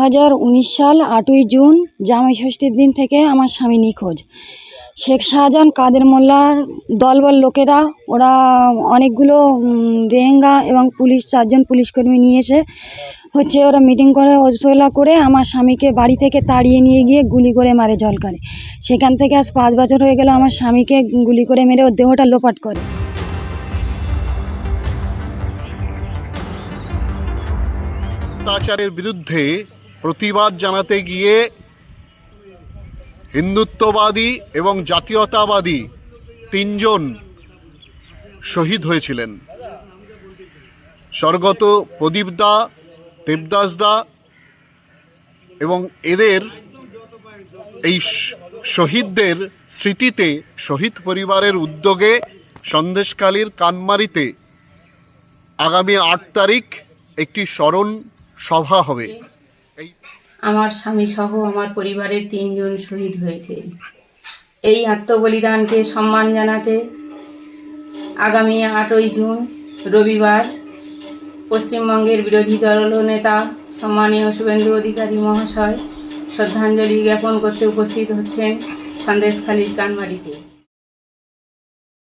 হাজার উনিশ সাল আটই জুন জামাই ষষ্ঠীর দিন থেকে আমার স্বামী নিখোঁজ। শেখ শাহজাহান, কাদের মোল্লার দলবল লোকেরা, ওরা অনেকগুলো রেহেঙ্গা এবং পুলিশ, চারজন পুলিশকর্মী নিয়ে এসে হচ্ছে ওরা মিটিং করে, ওসোলা করে আমার স্বামীকে বাড়ি থেকে তাড়িয়ে নিয়ে গিয়ে গুলি করে মারে, জল জলকারে সেখান থেকে আজ পাঁচ বছর হয়ে গেল আমার স্বামীকে গুলি করে মেরে ওর দেহটা লোপাট করে। বিরুদ্ধে প্রতিবাদ জানাতে গিয়ে হিন্দুত্ববাদী এবং জাতীয়তাবাদী তিনজন শহীদ হয়েছিলেন। স্বর্গত প্রদীপ দা, দেবদাস দা এবং এদের এই শহীদদের স্মৃতিতে, শহীদ পরিবারের উদ্যোগে সন্দেশকালীর কানমারিতে আগামী আট তারিখ একটি স্মরণ সভা হবে। আমার স্বামী সহ আমার পরিবারের তিনজন শহীদ হয়েছে। এই আত্মবলিদানকে সম্মান জানাতে আগামী আটই জুন, রবিবার পশ্চিমবঙ্গের বিরোধী দল নেতা সম্মানীয় শুভেন্দু অধিকারী মহাশয়, শ্রদ্ধাঞ্জলি জ্ঞাপন করতে উপস্থিত হচ্ছেন সন্দেশখালীর কানবাড়িতে